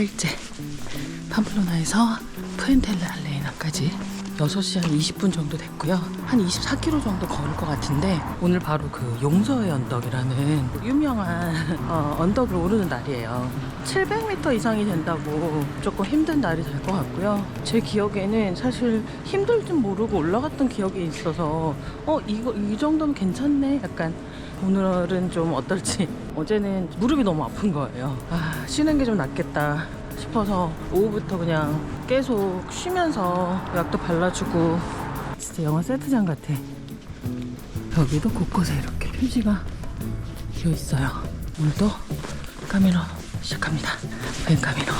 4일째 팜플로나에서 푸엔텔레 알레이나까지 6시 한 20분 정도 됐고요. 한 24km 정도 걸을 것 같은데 오늘 바로 그 용서의 언덕이라는 유명한 어, 언덕을 오르는 날이에요. 700m 이상이 된다고 조금 힘든 날이 될 것 같고요. 제 기억에는 사실 힘들 줄 모르고 올라갔던 기억이 있어서 어 이거 이 정도면 괜찮네 약간 오늘은 좀 어떨지. 어제는 무릎이 너무 아픈 거예요. 아 쉬는 게 좀 낫겠다 싶어서 오후부터 그냥 계속 쉬면서 약도 발라주고. 진짜 영화 세트장 같아. 여기도 곳곳에 이렇게 표지가 되어 있어요. 오늘도 카미노 시작합니다. 벤 카미노.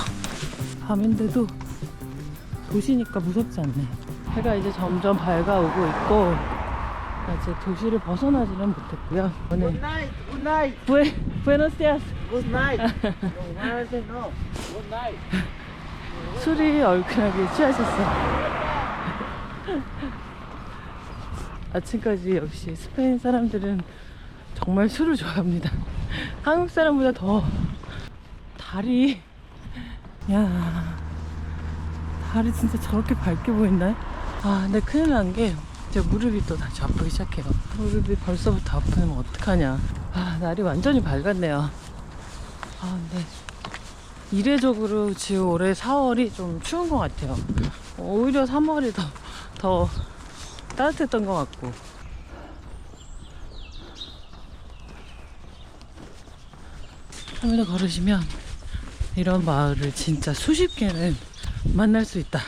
밤인데도 도시니까 무섭지 않네. 해가 이제 점점 밝아오고 있고 아직 도시를 벗어나지는 못했고요. Good 오늘 night, good night, 부에 부에노스디아스 good night. no? No, good night. 술이 얼큰하게 취하셨어. 아침까지 역시 스페인 사람들은 정말 술을 좋아합니다. 한국 사람보다 더 달이 야 달이 진짜 저렇게 밝게 보인다. 아 근데 큰일 난 게 제 무릎이 또 다시 아프기 시작해요. 무릎이 벌써부터 아프면 어떡하냐. 아 날이 완전히 밝았네요. 아 근데 이례적으로 지금 올해 4월이 좀 추운 것 같아요. 오히려 3월이 더, 더 따뜻했던 것 같고. 카미라 걸으시면 이런 마을을 진짜 수십 개는 만날 수 있다.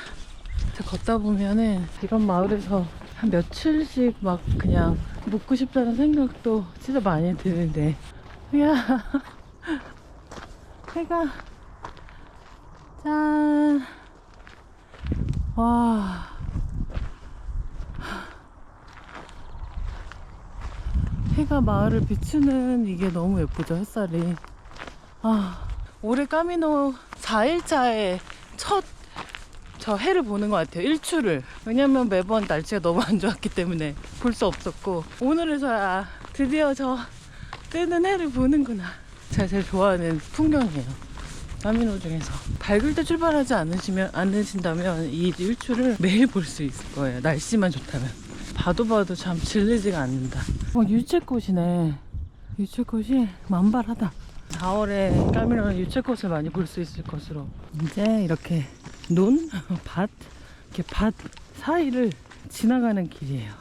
걷다 보면은 이런 마을에서 한 며칠씩 막 그냥 묵고 싶다는 생각도 진짜 많이 드는데. 이야. 해가 짠. 와. 해가 마을을 비추는 이게 너무 예쁘죠, 햇살이. 아, 올해 까미노 4일차에 첫 저 해를 보는 것 같아요. 일출을. 왜냐면 매번 날씨가 너무 안 좋았기 때문에 볼 수 없었고, 오늘에서야 드디어 저 뜨는 해를 보는구나. 제가 제일 좋아하는 풍경이에요. 까미노 중에서 밝을 때 출발하지 않으시면 않으신다면 이 일출을 매일 볼 수 있을 거예요. 날씨만 좋다면. 봐도 봐도 참 질리지가 않는다. 어, 유채꽃이네. 유채꽃이 만발하다. 4월에 까미노는 유채꽃을 많이 볼 수 있을 것으로. 이제 이렇게 논, 밭, 이렇게 밭 사이를 지나가는 길이에요.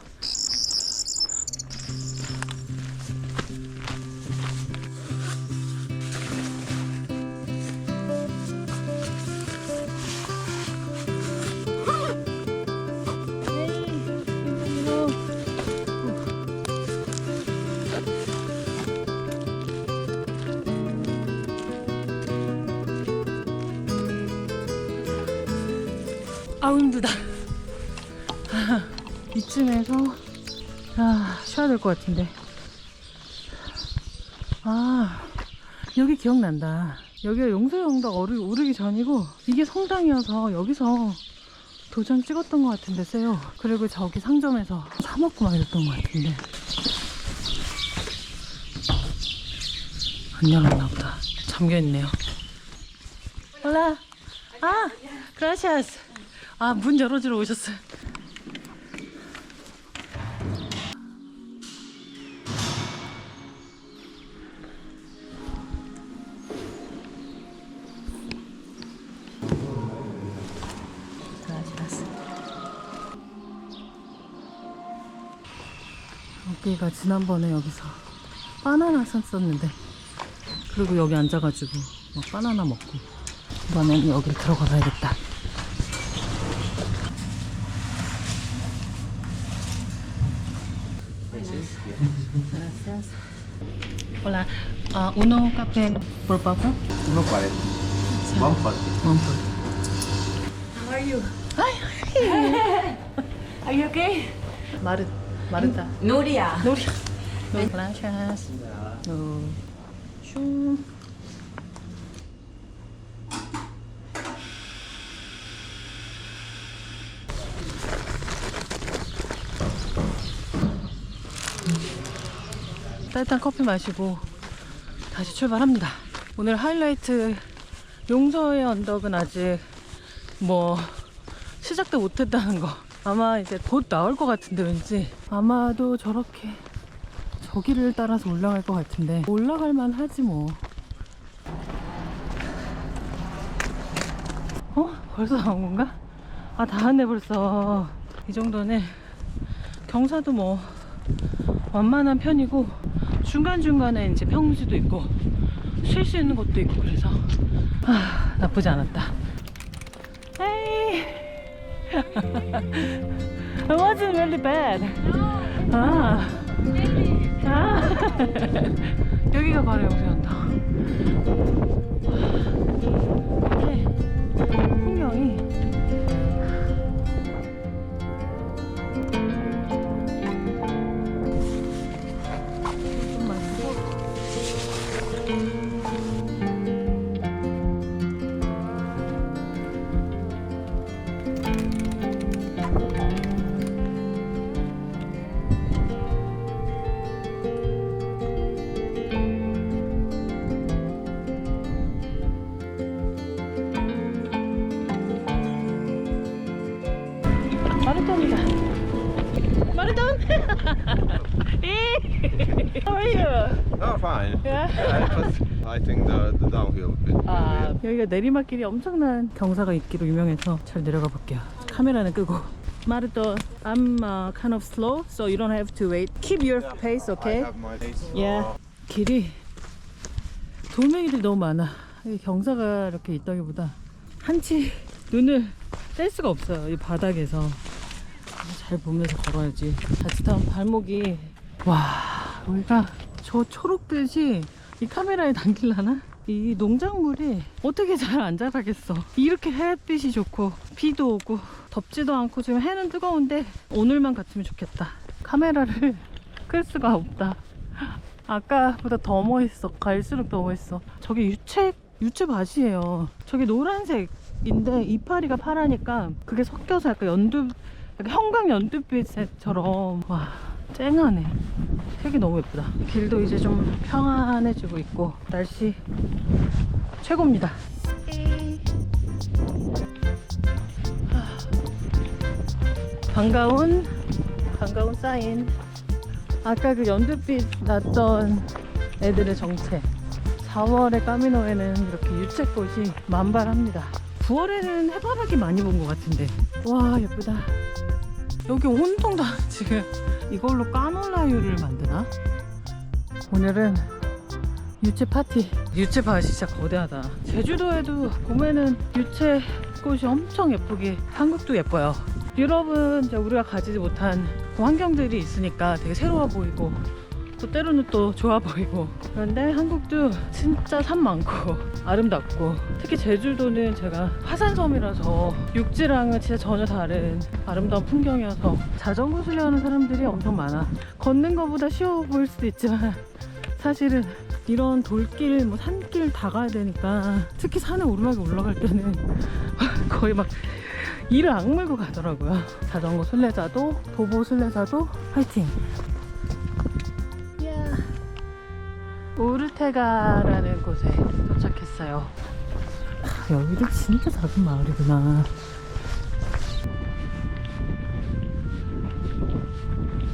아우 힘들다. 이쯤에서 아 쉬어야 될 것 같은데. 아 여기 기억난다. 여기가 용서영덕 오르, 오르기 전이고 이게 성당이어서 여기서 도장 찍었던 것 같은데 세요. 그리고 저기 상점에서 사 먹고 막 이랬던 것 같은데. 안 열었나 보다. 잠겨 있네요. 올라. 아, 그라시아스. 아, 문 열어주러 오셨어요. 여기가 지난번에 여기서 바나나 샀었는데 그리고 여기 앉아가지고 막 바나나 먹고 이번엔 여기 들어가 봐야겠다. Gracias. Hola, uh, uno café por favor. 1.40. 140. One for. How are you? Hi. Are you okay? 마르 마르타. Nuria. 노리. Gracias. 어, 슝. 따뜻한 커피 마시고 다시 출발합니다. 오늘 하이라이트 용서의 언덕은 아직 뭐 시작도 못했다는 거 아마 이제 곧 나올 것 같은데 왠지 아마도 저렇게 저기를 따라서 올라갈 것 같은데 올라갈 만 하지 뭐 어? 벌써 나온 건가? 아 다 왔네 벌써 이 정도는 경사도 뭐 완만한 편이고 중간중간에 이제 평지도 있고 쉴 수 있는 곳도 있고 그래서 아 나쁘지 않았다. 에이. It wasn't really bad. 아, 아. 여기가 바로 영수연다 여기가 내리막길이 엄청난 경사가 있기로 유명해서 잘 내려가 볼게요. 카메라는 끄고. 마르톤, I'm uh, kind of slow, so you don't have to wait. Keep your pace, okay? Yeah. 길이 돌멩이들이 너무 많아. 이 경사가 이렇게 있다기보다 한치 눈을 뗄 수가 없어요. 이 바닥에서 잘 보면서 걸어야지. 자칫하면 발목이 와 여기가 저 초록빛이 이 카메라에 담길라나? 이 농작물이 어떻게 잘 안 자라겠어. 이렇게 햇빛이 좋고 비도 오고 덥지도 않고 지금 해는 뜨거운데 오늘만 같으면 좋겠다. 카메라를 끌 수가 없다. 아까보다 더 멋있어. 갈수록 더 멋있어. 저게 유채, 유채밭이에요. 저게 노란색인데 이파리가 파라니까 그게 섞여서 약간 연두, 약간 형광 연두빛처럼. 와, 쨍하네. 색이 너무 예쁘다. 길도 이제 좀 평안해지고 있고, 날씨 최고입니다. 하, 반가운, 반가운 사인. 아까 그 연두빛 났던 애들의 정체 4월의 까미노에는 이렇게 유채꽃이 만발합니다 9월에는 해바라기 많이 본 것 같은데 와 예쁘다 여기 온통 다 지금 이걸로 까놀라유를 만드나? 오늘은 유채 파티. 유채밭이 진짜 거대하다. 제주도에도 봄에는 유채꽃이 엄청 예쁘게 한국도 예뻐요. 유럽은 이제 우리가 가지지 못한 그 환경들이 있으니까 되게 새로워 보이고 또 때로는 또 좋아 보이고 그런데 한국도 진짜 산 많고 아름답고 특히 제주도는 제가 화산섬이라서 육지랑은 진짜 전혀 다른 아름다운 풍경이어서 자전거 훈련하는 사람들이 엄청 많아 걷는 것보다 쉬워 보일 수도 있지만 사실은 이런 돌길, 뭐 산길 다 가야 되니까 특히 산에 오르막에 올라갈 때는 거의 막 이를 악물고 가더라고요. 자전거 순례자도 도보 순례자도 화이팅! 우르테가라는 곳에 도착했어요. 아, 여기도 진짜 작은 마을이구나.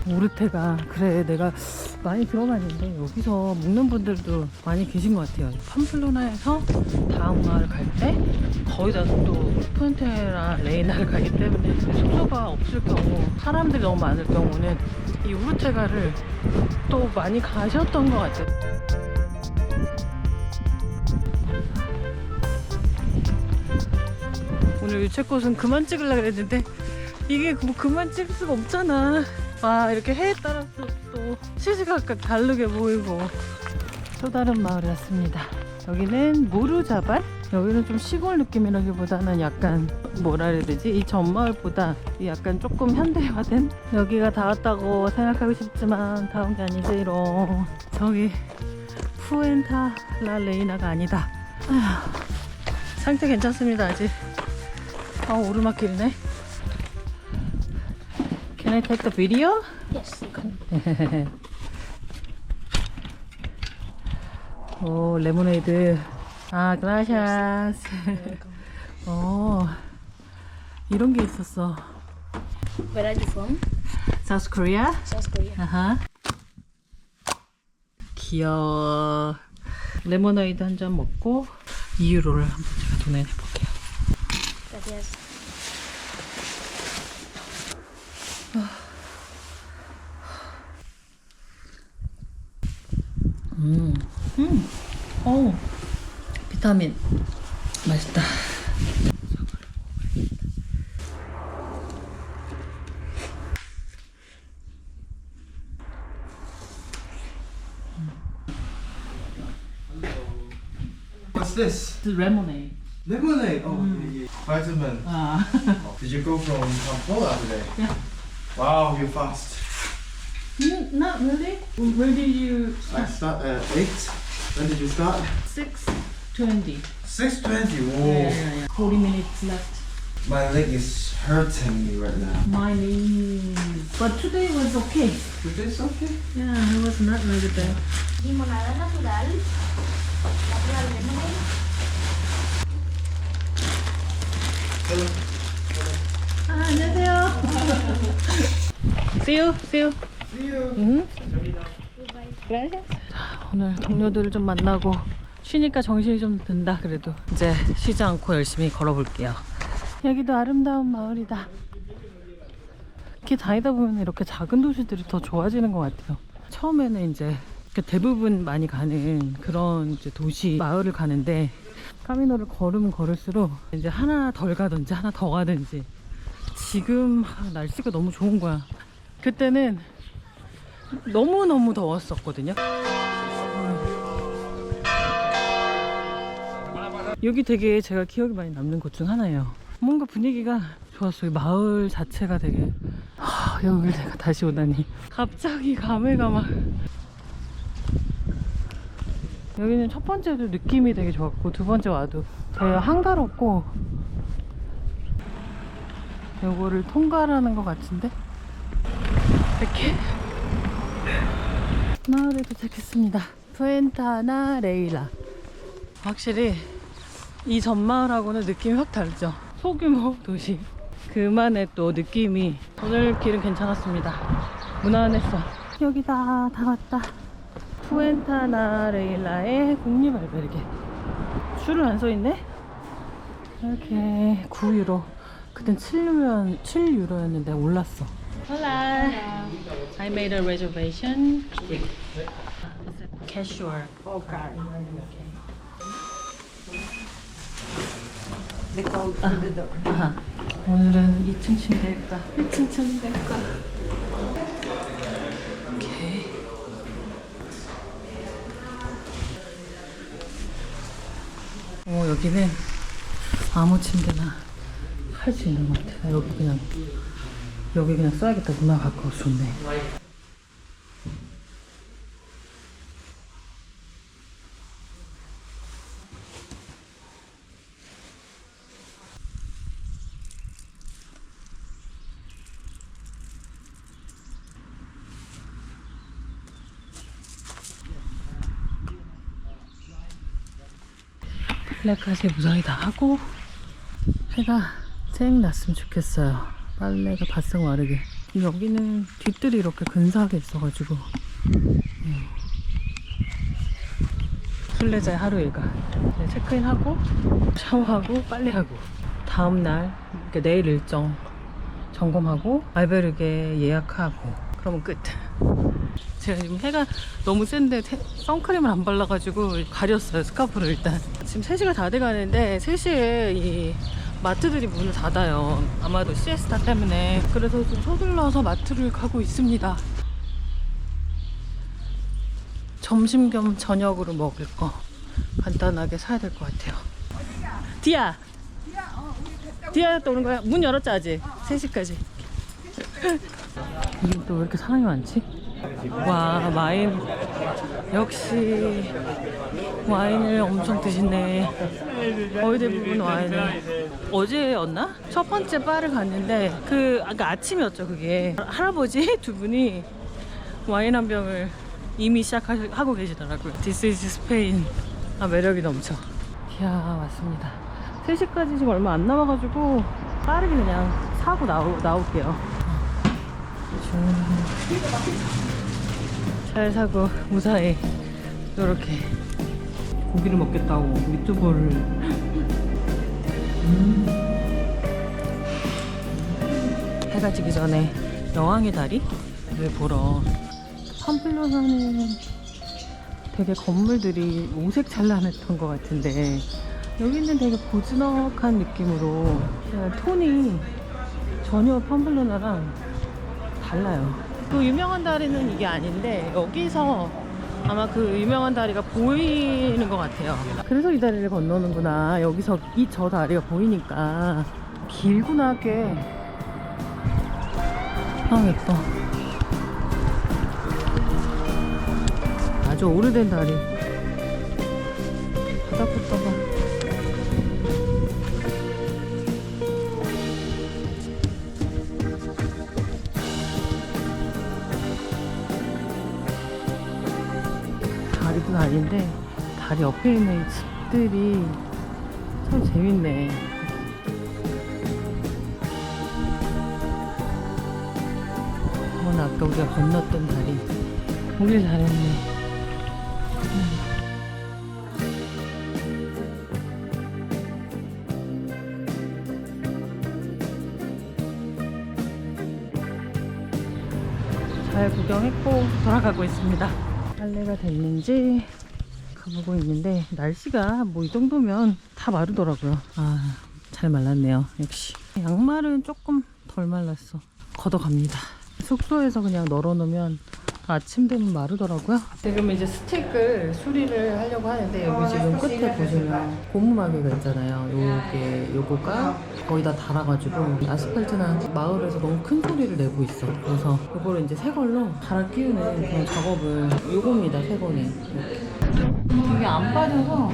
오르테가 그래 내가 많이 들어봤는데 여기서 묵는 분들도 많이 계신 것 같아요 팜플로나에서 다음 마을 갈 때 거의 다 또 푸엔테라 레이나를 가기 때문에 숙소가 없을 경우 사람들이 너무 많을 경우는 이 오르테가를 또 많이 가셨던 것 같아요 오늘 유채꽃은 그만 찍으려고 그랬는데 이게 뭐 그만 찍을 수가 없잖아. 와 이렇게 해에 따라서 또 시시각각 다르게 보이고. 또 다른 마을에 왔습니다. 여기는 모루자발? 여기는 좀 시골 느낌이라기보다는 약간 뭐라 해야 되지? 이 전마을보다 이 약간 조금 현대화된? 여기가 다 왔다고 생각하고 싶지만 다온게 아니지롱 저기 푸엔타 라 레이나가 아니다. 아휴, 상태 괜찮습니다 아직 아 오르막길이네 Can I take the video? Yes. 오 레모네이드 아, gracias. 어, 이런 게 있었어. Where are you from? South Korea? South Korea. 아하. 귀여워. 레모네이드 한 잔 먹고 2유로를 한번 제가 돈에 내볼게요. Gracias. 음, 음, 어우, 비타민. 맛있다. What's this? 레모네이드. Lemonade. Oh, yeah, yeah. Vitamin. 아, Did you go from Kampala today? Yeah. Wow, you're fast. Mm, not really. Where did you? I start at 8. When did you start? Six twenty. 6.20. Whoa. Yeah, yeah, yeah. Forty minutes left. My leg is hurting me right now. My knees. But today was okay. Is okay? Yeah, it was not really bad. Limonada natural. 아, 안녕하세요. see you, see you. You. 응? 자, 오늘 동료들을 좀 만나고 쉬니까 정신이 좀 든다 그래도 이제 쉬지 않고 열심히 걸어볼게요. 여기도 아름다운 마을이다. 이렇게 다니다 보면 이렇게 작은 도시들이 더 좋아지는 것 같아요. 처음에는 이제 대부분 많이 가는 그런 도시 마을을 가는데 카미노를 걸으면 걸을수록 이제 하나 덜 가든지 하나 더 가든지 지금 아, 날씨가 너무 좋은 거야. 그때는 너무너무 더웠었거든요. 여기 되게 제가 기억이 많이 남는 곳 중 하나예요. 뭔가 분위기가 좋았어요. 마을 자체가 되게 하, 여기를 내가 다시 오다니 갑자기 감회가 막 여기는 첫 번째도 느낌이 되게 좋았고 두 번째 와도 되게 한가롭고 요거를 통과하는 것 같은데 이렇게 마을에 도착했습니다. 푸엔타나 레일라. 확실히 이 전마을하고는 느낌이 확 다르죠. 소규모 도시. 그만의 또 느낌이 오늘 길은 괜찮았습니다. 무난했어. 여기다 다 왔다. 푸엔타나 레일라의 국립 알베르게. 줄은 안서 있네. 이렇게 9유로. 그땐 7유로, 7유로였는데 올랐어. Hola. I made a reservation. It's a casual. Okay. 아하. 오늘은 2층 침대일까? 1층 침대일까? 오케이. 어, 여기는 아무 침대나 할 수 있는 것 같아. 여기 그냥 여기 그냥 써야겠다. 문화 가까워서 좋네. 빨래까지 무사히 다 하고 해가 쨍 났으면 좋겠어요. 빨래가 바싹 마르게. 여기는 뒤뜰이 이렇게 근사하게 있어가지고 음. 순례자의 하루 일과 네, 체크인하고 샤워하고 빨래하고 다음날 내일 일정 점검하고 알베르게 예약하고 그러면 끝. 제가 지금 해가 너무 센데 태- 선크림을 안 발라가지고 가렸어요 스카프를 일단. 지금 3시가 다 돼가는데 3시에 이 마트들이 문을 닫아요. 아마도 시에스타 때문에. 그래서 좀 서둘러서 마트를 가고 있습니다. 점심 겸 저녁으로 먹을 거 간단하게 사야 될 것 같아요. 디아! 디아 또 오는 거야? 문 열었지 아직? 3시까지. 이게 또왜 이렇게 사람이 많지? 와 와인. 역시 와인을 엄청 드시네. 거의 대부분 와인을. 어제였나? 첫 번째 바를 갔는데 그 아까 아침이었죠 그게. 할아버지 두 분이 와인 한 병을 이미 시작하고 계시더라고요. This is Spain. 아 매력이 넘쳐. 이야 왔습니다. 3시까지 지금 얼마 안 남아가지고 빠르게 그냥 사고 나오, 나올게요 잘 사고 무사히 이렇게 고기를 먹겠다고 유튜버를 음. 해가 지기 전에 여왕의 다리를 보러 팜플로나는 되게 건물들이 오색 찬란했던 것 같은데 여기는 되게 고즈넉한 느낌으로 톤이 전혀 팜플로나랑 달라요. 그 유명한 다리는 이게 아닌데 여기서 아마 그 유명한 다리가 보이는 것 같아요. 그래서 이 다리를 건너는구나. 여기서 이 저 다리가 보이니까 길구나 꽤. 아 예뻐. 아주 오래된 다리. 다리인데 다리 옆에 있는 이 집들이 참 재밌네. 이건 아까 우리가 건넜던 다리. 오길 잘했네. 잘 구경했고 돌아가고 있습니다. 빨래가 됐는지 가보고 있는데 날씨가 뭐 이 정도면 다 마르더라고요. 아, 잘 말랐네요. 역시. 양말은 조금 덜 말랐어. 걷어갑니다. 숙소에서 그냥 널어놓으면 아침 되면 마르더라고요. 지금 이제 스틱을 수리를 하려고 하는데 여기 지금 끝에 보시면 고무마개가 있잖아요. 요게 요거가 거의 다 닳아가지고 아스팔트나 마을에서 너무 큰 소리를 내고 있어. 그래서 요거를 이제 새 걸로 갈아 끼우는 그런 작업을 요겁니다. 새 거는. 이게 안 빠져서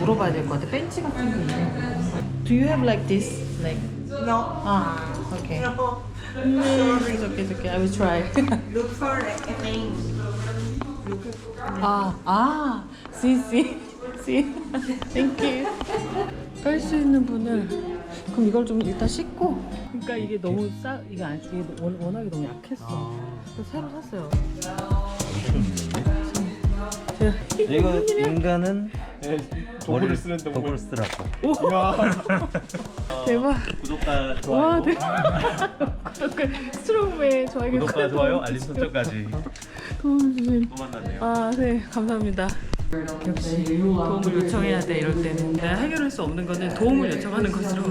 물어봐야 될 것 같아. 벤치 같은 게 있네. Do you have like this? Like No, 아, okay. no. 네, it's okay, it's okay. I will try. Look for the name. 아, 아, see, see, see. Thank you. 깔 수 있는 분은 그럼 이걸 좀 일단 씻고. 그러니까 이게 너무 싸, 이게 안, 이게 워- 워낙에 너무 약했어. 그래서 새로 샀어요. 제가 이거 인간은 도구를 쓰는데 뭐 도구를 쓰라고. 대박. 구독과 와, 좋아요 대박. 스트롱맨 저에게 구독과 좋아요 알림 설정까지 도움 주신. 또 만났네요 아, 네, 감사합니다. 역시 도움을 요청해야 돼 이럴 때는 내가 해결할 수 없는 거는 도움을 요청하는 것으로